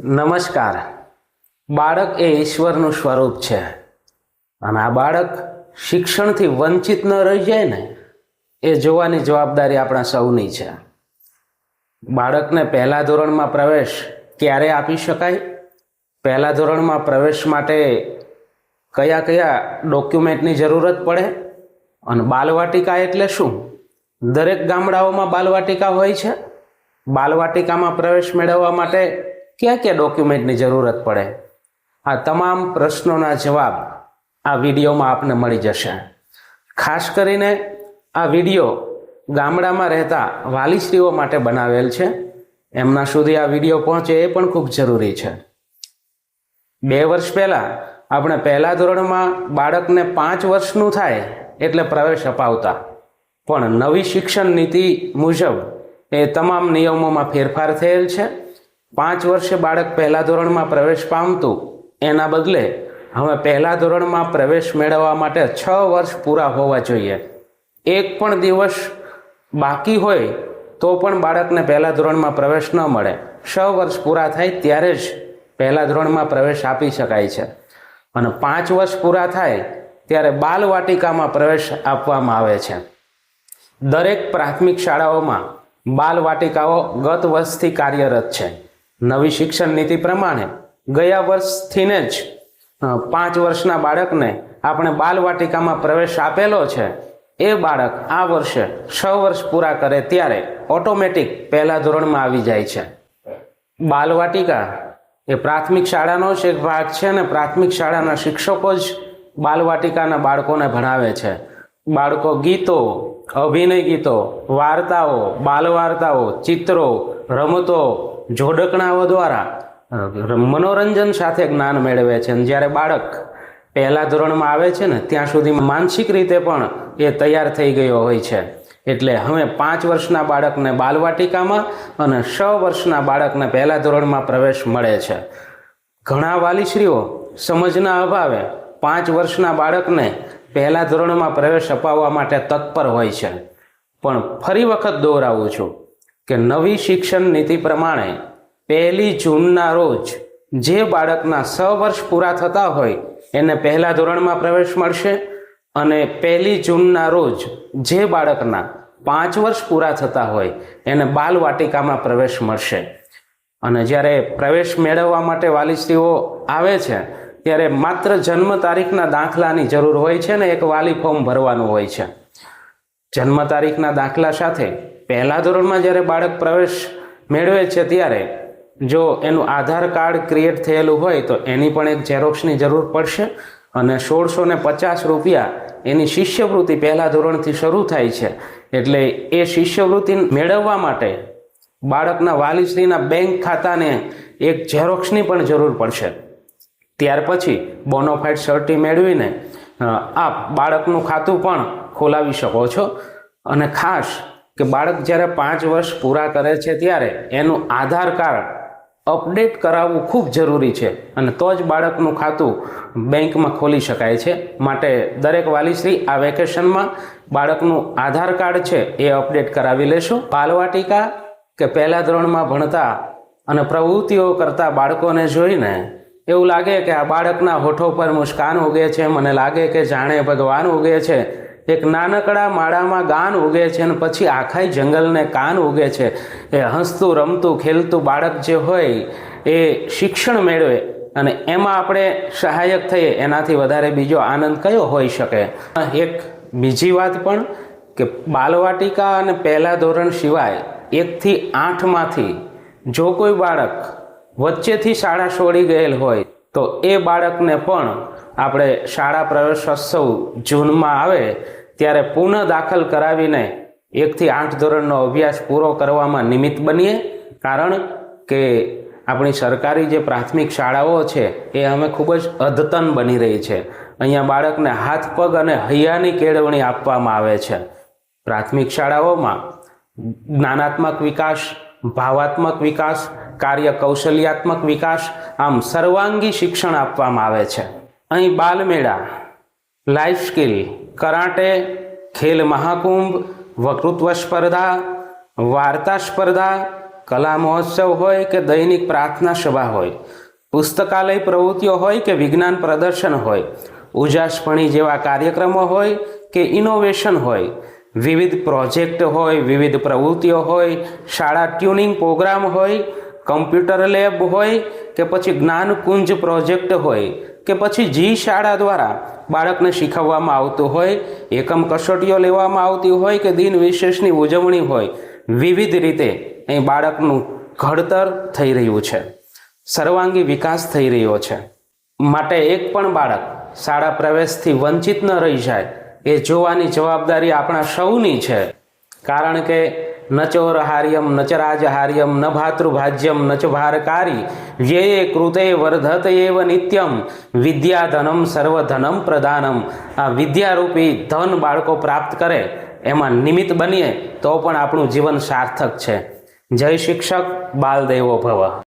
નમસ્કાર. બાળક એ ઈશ્વરનું સ્વરૂપ છે. અને આ બાળક શિક્ષણથી વંચિત ન રહી જાય ને, એ જોવાની જવાબદારી આપણા સૌની છે. બાળકને પહેલા ધોરણમાં પ્રવેશ ક્યારે આપી શકાય? પહેલા ધોરણમાં પ્રવેશ માટે કયા કયા ડોક્યુમેન્ટની જરૂરત પડે? અને બાલવાટિકા એટલે શું? દરેક ગામડાઓમાં બાલવાટિકા હોય છે? બાલવાટિકામાં પ્રવેશ મેળવવા માટે કયા કયા ડોક્યુમેન્ટની જરૂરત પડે? આ તમામ પ્રશ્નોના જવાબ આ વિડીયોમાં આપને મળી જશે. ખાસ કરીને આ વીડિયો ગામડામાં રહેતા વાલીશ્રીઓ માટે બનાવેલ છે. એમના સુધી આ વીડિયો પહોંચે એ પણ ખૂબ જરૂરી છે. બે વર્ષ પહેલાં આપણે પહેલા ધોરણમાં બાળકને પાંચ વર્ષનું થાય એટલે પ્રવેશ અપાવતા. પણ નવી શિક્ષણ નીતિ મુજબ એ તમામ નિયમોમાં ફેરફાર થયેલ છે. પાંચ વર્ષે બાળક પહેલા ધોરણમાં પ્રવેશ પામતું, એના બદલે હવે પહેલા ધોરણમાં પ્રવેશ મેળવવા માટે છ વર્ષ પૂરા હોવા જોઈએ. એક પણ દિવસ બાકી હોય તો પણ બાળકને પહેલા ધોરણમાં પ્રવેશ ન મળે. છ વર્ષ પૂરા થાય ત્યારે જ પહેલા ધોરણમાં પ્રવેશ આપી શકાય છે. અને પાંચ વર્ષ પૂરા થાય ત્યારે બાલવાટિકામાં પ્રવેશ આપવામાં આવે છે. દરેક પ્રાથમિક શાળાઓમાં બાલવાટિકાઓ ગત વર્ષથી કાર્યરત છે. નવી શિક્ષણ નીતિ પ્રમાણે ગયા વર્ષથીને જ પાંચ વર્ષના બાળકને આપણે બાલવાટિકામાં પ્રવેશ આપેલો છે. એ બાળક આ વર્ષે છ વર્ષ પૂરા કરે ત્યારે ઓટોમેટિક પહેલા ધોરણમાં આવી જાય છે. બાલવાટિકા એ પ્રાથમિક શાળાનો જ એક ભાગ છે અને પ્રાથમિક શાળાના શિક્ષકો જ બાલવાટિકાના બાળકોને ભણાવે છે. બાળકો ગીતો, અભિનય ગીતો, વાર્તાઓ, બાલવાર્તાઓ, ચિત્રો, રમતો જોડકણાઓ દ્વારા મનોરંજન સાથે જ્ઞાન મેળવે છે. અને જ્યારે બાળક પહેલા ધોરણમાં આવે છે ને, ત્યાં સુધી માનસિક રીતે પણ એ તૈયાર થઈ ગયો હોય છે. એટલે હવે પાંચ વર્ષના બાળકને બાલવાટિકામાં અને છ વર્ષના બાળકને પહેલા ધોરણમાં પ્રવેશ મળે છે. ઘણા વાલીશ્રીઓ સમજના અભાવે પાંચ વર્ષના બાળકને પહેલા ધોરણમાં પ્રવેશ અપાવવા માટે તત્પર હોય છે. પણ ફરી વખત દોહરાવું છું. કે નવી શિક્ષણ નીતિ પ્રમાણે પહેલી જૂનના રોજ જે બાળકના છ વર્ષ પૂરા થતા હોય એને પહેલા ધોરણમાં પ્રવેશ મળશે અને પહેલી જૂનના રોજ જે બાળકના પાંચ વર્ષ પૂરા થતા હોય એને બાલવાટિકામાં પ્રવેશ મળશે. અને જ્યારે પ્રવેશ મેળવવા માટે વાલીશ્રીઓ આવે છે, ત્યારે માત્ર જન્મ તારીખના દાખલાની જરૂર હોય છે ને એક વાલી ફોર્મ ભરવાનું હોય છે. જન્મ તારીખના દાખલા સાથે પહેલા ધોરણમાં જ્યારે બાળક પ્રવેશ મેળવે છે ત્યારે જો એનું આધાર કાર્ડ ક્રિએટ થયેલું હોય તો એની પણ એક ઝેરોક્ષની જરૂર પડશે અને સોળસો ને પચાસ રૂપિયા એની શિષ્યવૃત્તિ પહેલા ધોરણથી શરૂ થાય છે. એટલે એ શિષ્યવૃત્તિ મેળવવા માટે બાળકના વાલીશ્રીના બેંક ખાતાને એક ઝેરોક્ષની પણ જરૂર પડશે. ત્યાર પછી બોનોફાઇડ સર્ટી મેળવીને આપ બાળકનું ખાતું પણ ખોલાવી શકો છો. અને ખાસ કે બાળક જ્યારે પાંચ વર્ષ પૂરા કરે છે ત્યારે એનું આધાર કાર્ડ અપડેટ કરાવવું ખૂબ જરૂરી છે અને તો જ બાળકનું ખાતું બેંકમાં ખોલી શકાય છે. માટે દરેક વાલીશ્રી આ વેકેશનમાં બાળકનું આધાર કાર્ડ છે એ અપડેટ કરાવી લેશું. પાલવાટિકા કે પહેલા ધોરણમાં ભણતા અને પ્રવૃત્તિઓ કરતા બાળકોને જોઈને એવું લાગે કે આ બાળકના હોઠો પર મુસ્કાન ઉગે છે, મને લાગે કે જાણે ભગવાન ઉગે છે. એક નાનકડા માળામાં ગાન ઉગે છે અને પછી આખાય જંગલને કાન ઉગે છે. એ હસતું, રમતું, ખેલતું બાળક જે હોય એ શિક્ષણ મેળવે અને એમાં આપણે સહાયક થઈએ, એનાથી વધારે બીજો આનંદ કયો હોઈ શકે? એક બીજી વાત પણ કે બાલવાટિકા અને પહેલા ધોરણ સિવાય એકથી આઠમાંથી જો કોઈ બાળક વચ્ચેથી શાળા છોડી ગયેલ હોય તો એ બાળકને પણ આપણે શાળા પ્રવેશોત્સવ જૂનમાં આવે ત્યારે પુનઃ દાખલ કરાવીને એકથી આઠ ધોરણનો અભ્યાસ પૂરો કરવામાં નિમિત્ત બનીએ. કારણ કે આપણી સરકારી જે પ્રાથમિક શાળાઓ છે એ અમે ખૂબ જ અદ્યતન બની રહી છે. અહીંયા બાળકને હાથ, પગ અને હૈયાની કેળવણી આપવામાં આવે છે. પ્રાથમિક શાળાઓમાં જ્ઞાનાત્મક વિકાસ, ભાવાત્મક વિકાસ કાર્ય કૌશલ્યાત્મક વિકાસ આમ સર્વાંગી શિક્ષણ આપવામાં આવે છે. અહીં બાલમેળા, life skill, karate, Khel Mahakumbh, વક્તૃત્વ સ્પર્ધા, વાર્તા સ્પર્ધા, કલા મહોત્સવ હોય કે દૈનિક પ્રાર્થના સભા હોય, પુસ્તકાલય પ્રવૃત્તિઓ હોય કે વિજ્ઞાન પ્રદર્શન હોય, ઉજાસપણી જેવા કાર્યક્રમો હોય કે ઇનોવેશન હોય, વિવિધ પ્રોજેક્ટ હોય, વિવિધ પ્રવૃત્તિઓ હોય, શાળા ટ્યુનિંગ પ્રોગ્રામ હોય કમ્પ્યુટર લેબ હોય કે પછી જ્ઞાનકુંજ પ્રોજેક્ટ હોય કે પછી જી શાળા દ્વારા બાળકને શીખવવામાં આવતું હોય, એકમ કસોટીઓ લેવામાં આવતી હોય કે દિન વિશેષની ઉજવણી હોય, વિવિધ રીતે અહીં બાળકનું ઘડતર થઈ રહ્યું છે. સર્વાંગી વિકાસ થઈ રહ્યો છે. માટે એક પણ બાળક શાળા પ્રવેશથી વંચિત ન રહી જાય એ જોવાની જવાબદારી આપણા સૌની છે. કારણ કે ન ચોરહાર્યમ, ન ચ રાજહાર્યમ, ન ભાતૃભાજ્યમ, ન ચ ભારકારી. વ્યયે કૃતે વર્ધત એવ નિત્યમ. વિદ્યાધનમ સર્વધનમ પ્રદાનમ. આ વિદ્યારૂપી ધન બાળકો પ્રાપ્ત કરે, એમાં નિમિત્ત બનીએ, તો પણ આપણું જીવન સાર્થક છે. જય શિક્ષક, બાલદેવો ભવ.